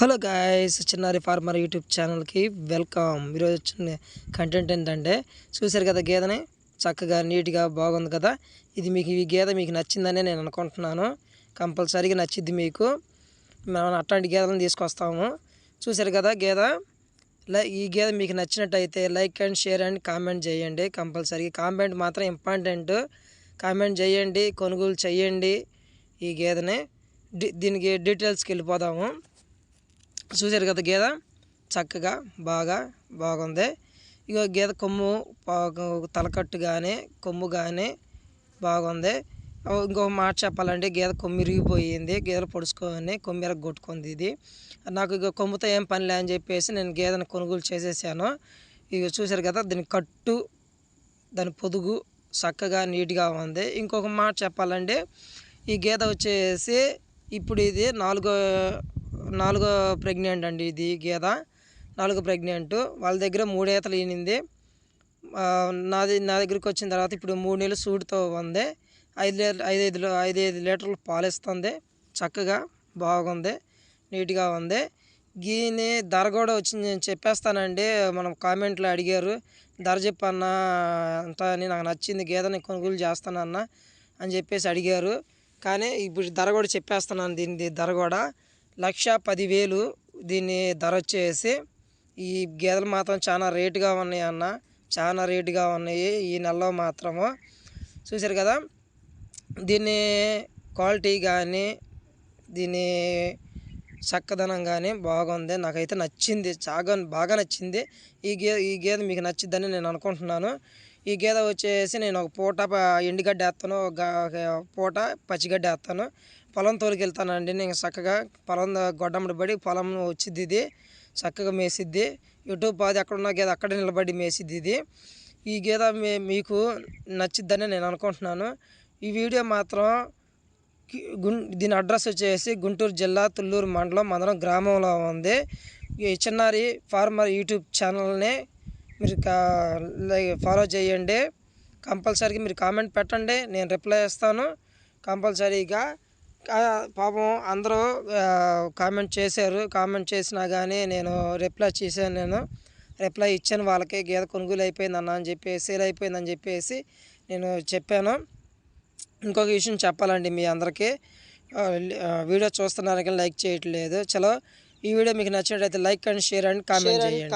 Hello guys Chinnari farmer YouTube ఛానల్కి welcome ఈరోజు వచ్చిన కంటెంట్ ఏంటంటే చూశారు కదా గేదెని చక్కగా నీట్గా బాగుంది కదా? ఇది మీకు ఈ గేదె మీకు నచ్చిందని నేను అనుకుంటున్నాను. కంపల్సరీగా నచ్చిద్ది మీకు. మనం అట్లాంటి గేదెలను తీసుకొస్తాము. చూశారు కదా గేదె లై ఈ గేదె మీకు నచ్చినట్టయితే like and share and comment చేయండి. కంపల్సరీ కామెంట్ మాత్రం ఇంపార్టెంట్ కామెంట్ చేయండి కొనుగోలు చేయండి ఈ గేదెని దీనికి డీటెయిల్స్కి వెళ్ళిపోదాము. చూసారు కదా గేద? చక్కగా బాగా బాగుంది. ఇక గేదె కొమ్ము పా- తలకట్టు కానీ కొమ్ము కానీ బాగుంది ఇంకొక మాట చెప్పాలంటే గేదె కొమ్మి ఇరిగిపోయింది గేదెలు పొడుచుకొని కొమ్ము కొట్టుకుంది ఇది. నాకు ఇక కొమ్ముతో ఏం పనిలే అని చెప్పేసి నేను గేదెను కొనుగోలు చేసేసాను. ఇక చూసారు కదా దీని కట్టు దాని పొదుగు చక్కగా నీట్గా ఉంది. ఇంకొక మాట చెప్పాలంటే ఈ గేదె వచ్చేసి ఇప్పుడు ఇది నాలుగో నాలుగో ప్రెగ్నెంట్ అండి ఇది గీత. నాలుగో ప్రెగ్నెంట్. వాళ్ళ దగ్గర మూడు ఈతలు ఈనింది. నాది నా దగ్గరికి వచ్చిన తర్వాత ఇప్పుడు మూడు నెలలు సూటితో ఉంది. ఐదు లీటర్ ఐదు ఐదు ఐదు ఐదు లీటర్లు పాలు ఇస్తుంది చక్కగా బాగుంది. నీట్గా ఉంది. దీని ధర కూడా వచ్చింది. నేను చెప్పేస్తానండి. మనం కామెంట్లో అడిగారు. ధర చెప్పన్న అంత అని నాకు నచ్చింది. గేదెని కొనుగోలు చేస్తానన్న అని చెప్పేసి అడిగారు. కానీ ఇప్పుడు ధర కూడా చెప్పేస్తున్నాను దీని ధర కూడా. లక్ష పదివేలు దీని ధర వచ్చేసి ఈ గేదెలు మాత్రం చాలా రేటుగా ఉన్నాయి అన్న. చాలా రేటుగా ఉన్నాయి ఈ నెలలో మాత్రము. చూసారు కదా? దీని క్వాలిటీ కానీ దీని చక్కదనం కానీ బాగుంది. నాకైతే నచ్చింది. చాలా బాగా నచ్చింది. ఈ గే ఈ గేదె మీకు నచ్చిద్దని నేను అనుకుంటున్నాను. ఈ గేదె వచ్చేసి నేను ఒక పూట ఎండుగడ్డ వేస్తాను. ఒక పూట పచ్చిగడ్డ వేస్తాను. పొలం తోలుకెళ్తానండి. నేను చక్కగా పొలం గొడ్డమ్మడి పడి పొలం వచ్చిద్ది. ఇది చక్కగా మేసిద్ది. ఎటు పాది ఎక్కడున్న గేద అక్కడ నిలబడి మేసిద్ది. ఇది ఈ గేదె మీ- మీకు నచ్చిద్దని నేను అనుకుంటున్నాను. ఈ వీడియో మాత్రం గుం దీని అడ్రస్ వచ్చేసి గుంటూరు జిల్లా తుళ్ళూరు మండలం మందరం గ్రామంలో ఉంది. ఈ చిన్నారి ఫార్మర్ యూట్యూబ్ ఛానల్ని మీరు కా- ఫాలో చేయండి. కంపల్సరీగా మీరు కామెంట్ పెట్టండి. నేను రిప్లై ఇస్తాను. కంపల్సరీగా పాపం అందరూ కామెంట్ చేశారు. కామెంట్ చేసినా కానీ నేను రిప్లై చేశాను నేను. రిప్లై ఇచ్చాను వాళ్ళకి గేదె కొనుగోలు అయిపోయింది అన్న అని చెప్పేసి సేల్ అయిపోయిందని చెప్పేసి నేను చెప్పాను. ఇంకొక విషయం చెప్పాలండి మీ అందరికీ. వీడియో చూస్తున్నారు కానీ లైక్ చేయట్లేదు. చలో ఈ వీడియో మీకు నచ్చినట్లయితే like and share and comment చేయండి.